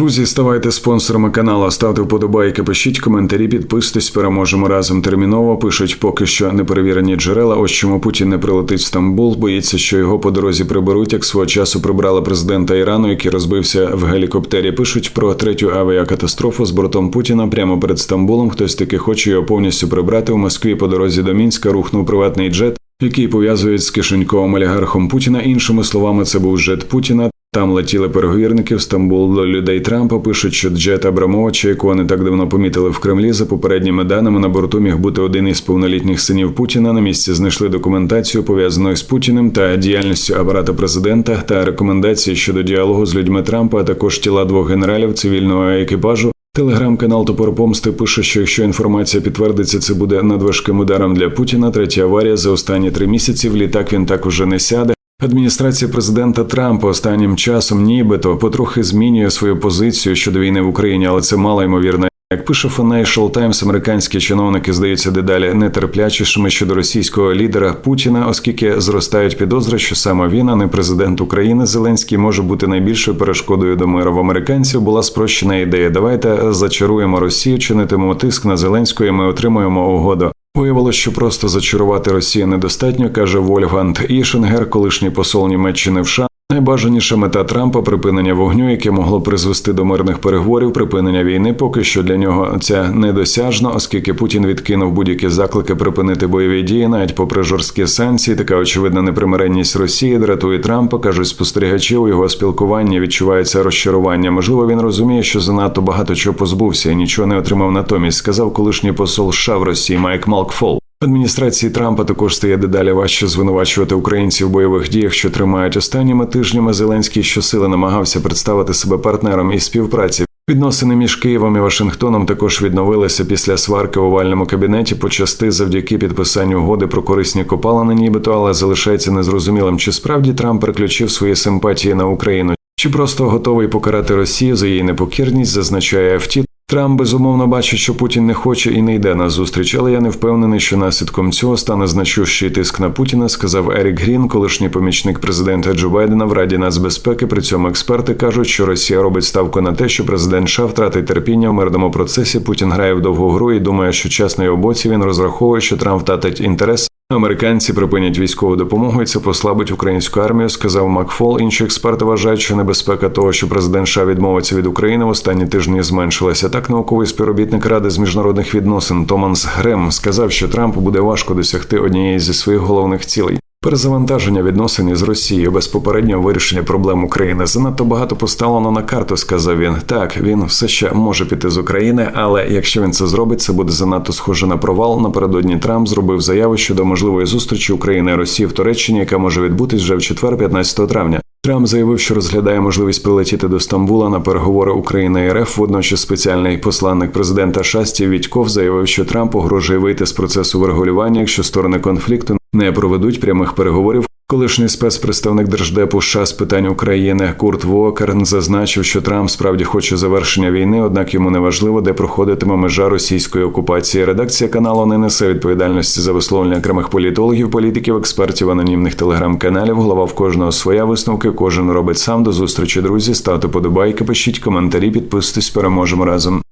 Друзі, ставайте спонсорами каналу, ставте вподобайки, пишіть коментарі, підписуйтесь, переможемо разом терміново. Пишуть поки що неперевірені джерела. Ось чому Путін не прилетить в Стамбул. Боїться, що його по дорозі приберуть, як свого часу прибрали президента Ірану, який розбився в гелікоптері. Пишуть про третю авіакатастрофу з бортом Путіна прямо перед Стамбулом. Хтось таки хоче його повністю прибрати. У Москві по дорозі до Мінська рухнув приватний джет. Який пов'язують з кишеньковим олігархом Путіна, іншими словами, це був джет Путіна. Там летіли переговірники в Стамбул до людей Трампа. Пишуть, що Джет Абрамовича, якого не так давно помітили в Кремлі, за попередніми даними на борту міг бути один із повнолітніх синів Путіна. На місці знайшли документацію пов'язану з Путіним та діяльністю апарату президента та рекомендації щодо діалогу з людьми Трампа, а також тіла двох генералів цивільного екіпажу. Телеграм-канал Топор Помсти пише, що якщо інформація підтвердиться, це буде надважким ударом для Путіна. Третя аварія за останні три місяці. В літак він так уже не сяде. Адміністрація президента Трампа останнім часом нібито потрохи змінює свою позицію щодо війни в Україні, але це мало ймовірно. Як пише Financial Times, американські чиновники здаються дедалі нетерплячішими щодо російського лідера Путіна, оскільки зростають підозри, що саме він, а не президент України Зеленський, може бути найбільшою перешкодою до миру. В американців була спрощена ідея. Давайте зачаруємо Росію, чинитимемо тиск на Зеленського, і Ми отримуємо угоду. Виявилось, що просто зачарувати Росію недостатньо, каже Вольфганд Ішенгер, колишній посол Німеччини в США. Найбажаніша мета Трампа припинення вогню, яке могло призвести до мирних переговорів, припинення війни. Поки що для нього це недосяжно, оскільки Путін відкинув будь-які заклики припинити бойові дії, навіть попри жорсткі санкції. Така очевидна непримиренність Росії дратує Трампа. кажуть спостерігачі у його спілкуванні відчувається розчарування. Можливо, він розуміє, що занадто багато чого позбувся і нічого не отримав натомість. Сказав колишній посол США в Росії Майк Малкфол. Адміністрації Трампа також стає дедалі важче звинувачувати українців в бойових діях, що тримають останніми тижнями. Зеленський щосили намагався представити себе партнером із співпраці. Відносини між Києвом і Вашингтоном також відновилися після сварки в овальному кабінеті почасти завдяки підписанню угоди про корисні копалини, нібито, але залишається незрозумілим, чи справді Трамп переключив свої симпатії на Україну, чи просто готовий покарати Росію за її непокірність, зазначає ФТІ. Трамп безумовно бачить, що Путін не хоче і не йде на зустріч, але я не впевнений, що наслідком цього стане значущий тиск на Путіна, сказав Ерік Грін, колишній помічник президента Джо Байдена в Раді нацбезпеки. При цьому експерти кажуть, що Росія робить ставку на те, що президент США втратить терпіння в мирному процесі. Путін грає в довгу гру і думає, що час на його боці він розраховує, що Трамп втратить інтерес. Американці припинять військову допомогу і це послабить українську армію, сказав Макфол. Інші експерти вважають, що небезпека того, що президент США відмовиться від України в останні тижні зменшилася. Так науковий співробітник ради з міжнародних відносин Томанс Грем сказав, що Трампу буде важко досягти однієї зі своїх головних цілей. Перезавантаження відносин із Росією без попереднього вирішення проблем України занадто багато поставлено на карту. Сказав він. Так він все ще може піти з України, але якщо він це зробить, це буде занадто схоже на провал. Напередодні Трамп зробив заяву щодо можливої зустрічі України і Росії в Туреччині, яка може відбутись вже в четвер, 15 травня. Трамп заявив, що розглядає можливість прилетіти до Стамбула на переговори України і РФ. Водночас спеціальний посланник президента Шасті Вітьков заявив, що Трамп погрожує вийти з процесу врегулювання, якщо сторони конфлікту не проведуть прямих переговорів. Колишній спецпредставник держдепу США з питань України Курт Вокер зазначив, що Трамп справді хоче завершення війни, однак йому не важливо, де проходитиме межа російської окупації. Редакція каналу не несе відповідальності за висловлення окремих політологів, політиків, експертів, анонімних телеграм-каналів. Голова в кожного своя висновки. Кожен робить сам до зустрічі. Друзі, ставте подобайки, пишіть коментарі, підписуйтесь, переможемо разом.